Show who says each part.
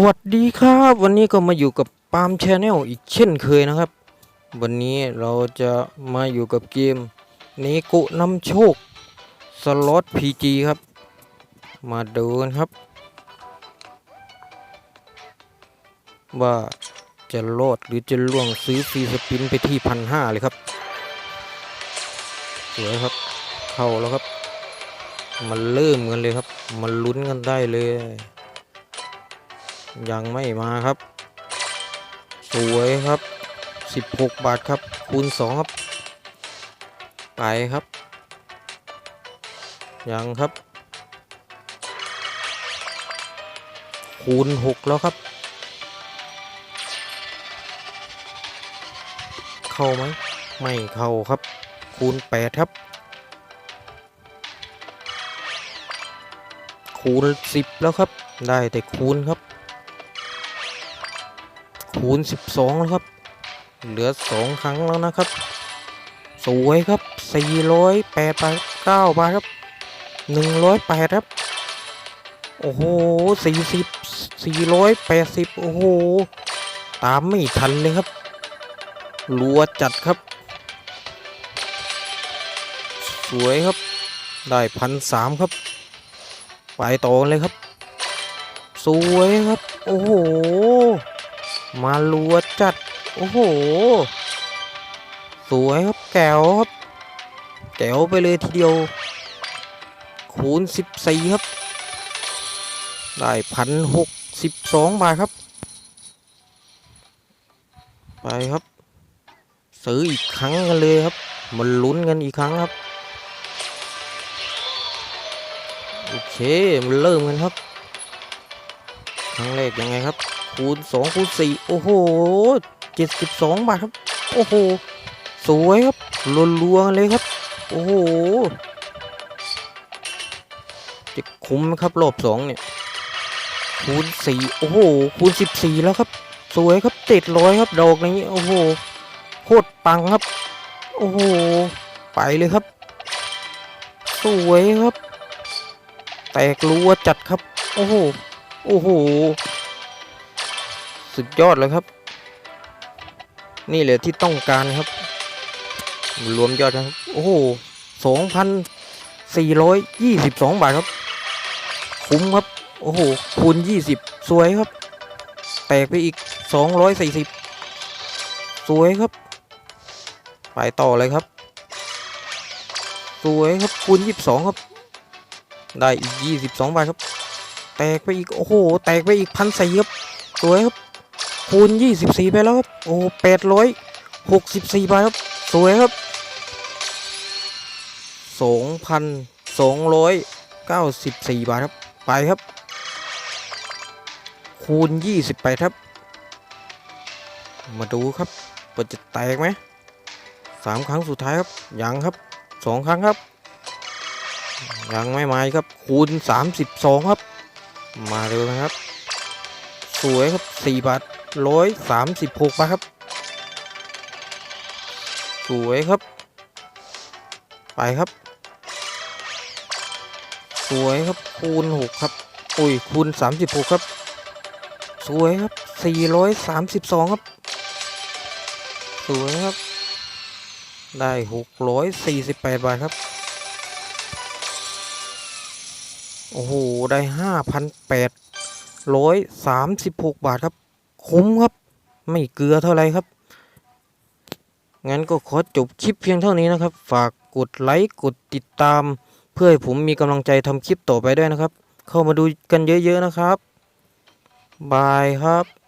Speaker 1: วัสดีครับ วันนี้ก็มาอยู่กับปาล์มชแนลอีกเช่นเคยนะครับ วันนี้เราจะมาอยู่กับเกมเนโกะนำโชคสล็อตพีจีครับ มาดูกันครับ ว่าจะรอดหรือจะล่วงซื้อฟรีสปินไปที่พันห้าเลยครับ สวยครับ เข้าแล้วครับ มันเริ่มกันเลยครับ มันลุ้นกันได้เลย ยังไม่มาครับ สวยครับ 16 บาทครับ คูณ 2 ครับ ไปครับ ยังครับ คูณ 6 แล้วครับ เข้าไหมไม่เข้าครับ คูณ 8 ครับ คูณ 10 แล้วครับ ได้แต่คูณครับ คูณ 12 แล้วครับ เหลือ 2 ครั้งแล้วนะครับ สวยครับ 408บาท9บาทครับ 108 ครับ โอ้โห 40 480 โอ้โห ตามไม่ทันเลยครับ รัวจัดครับ สวยครับ ได้พันสามครับ ไปต่อเลยครับ สวยครับ โอ้โห มาลัวจัด โอ้โห สวยครับแก้วครับ แก้วไปเลยทีเดียว คูณ14ครับ ได้พันหกสิบสองบาทครับ ไปครับ ซื้ออีกครั้งกันเลยครับ มันลุ้นกันอีกครั้งครับ โอเค มันเริ่มกันครับ ครั้งแรกยังไงครับ คูณสองคูณสี่โอ้โหเจ็ดสิบสองบาทครับ โอ้โห สวยครับรัวๆเลยครับ โอ้โห จะคุ้มไหมครับ รอบสองเนี่ย คูณสี่โอ้โห คูณสิบสี่แล้วครับ สวยครับเจ็ดร้อยครับ ดอกนี้ โอ้โห โคตรปังครับ โอ้โห ไปเลยครับ สวยครับ แตกรัวจัดครับ โอ้โห โอ้โห สุดยอดเลยครับ นี่แหละที่ต้องการครับ รวมยอดครับ โอ้โหสองพันสี่ร้อยยี่สิบสองบาทครับ คุ้มครับ โอ้โห คูณยี่สิบสวยครับ แตกไปอีกสองร้อยสี่สิบสวยครับ ไปต่อเลยครับ สวยครับ คูณยี่สิบสองครับ ได้อีกยี่สิบสองบาทครับ แตกไปอีก โอ้โห แตกไปอีกพันสี่ครับ สวยครับ คูณยี่สิบสี่ไปแล้วครับ โอ้แปดร้อยหกสิบสี่บาทครับ สวยครับสองพันสองร้อยเก้าสิบสี่บาทครับ ไปครับ คูณยี่สิบไปครับ มาดูครับว่าจะแตกไหมสามครั้งสุดท้ายครับ ยังครับสองครั้งครับ ยังไม่มาครับ คูณสามสิบสองครับ มาเร็วนะครับ สวยครับสี่บาท ร้อยสามสิบหกบาทครับ สวยครับ ไปครับ สวยครับคูณหกครับอุ้ยคูณสามสิบหกครับ สวยครับสี่ร้อยสามสิบสองครับ สวยครับ ได้หกร้อยสี่สิบแปดบาทครับโอ้โห ได้ห้าพันแปดร้อยสามสิบหกบาทครับ คุ้มครับ ไม่เกลือเท่าไรครับ งั้นก็ขอจบคลิปเพียงเท่านี้นะครับ ฝากกดไลค์กดติดตาม เพื่อให้ผมมีกำลังใจทำคลิปต่อไปด้วยนะครับ เข้ามาดูกันเยอะๆนะครับ บายครับ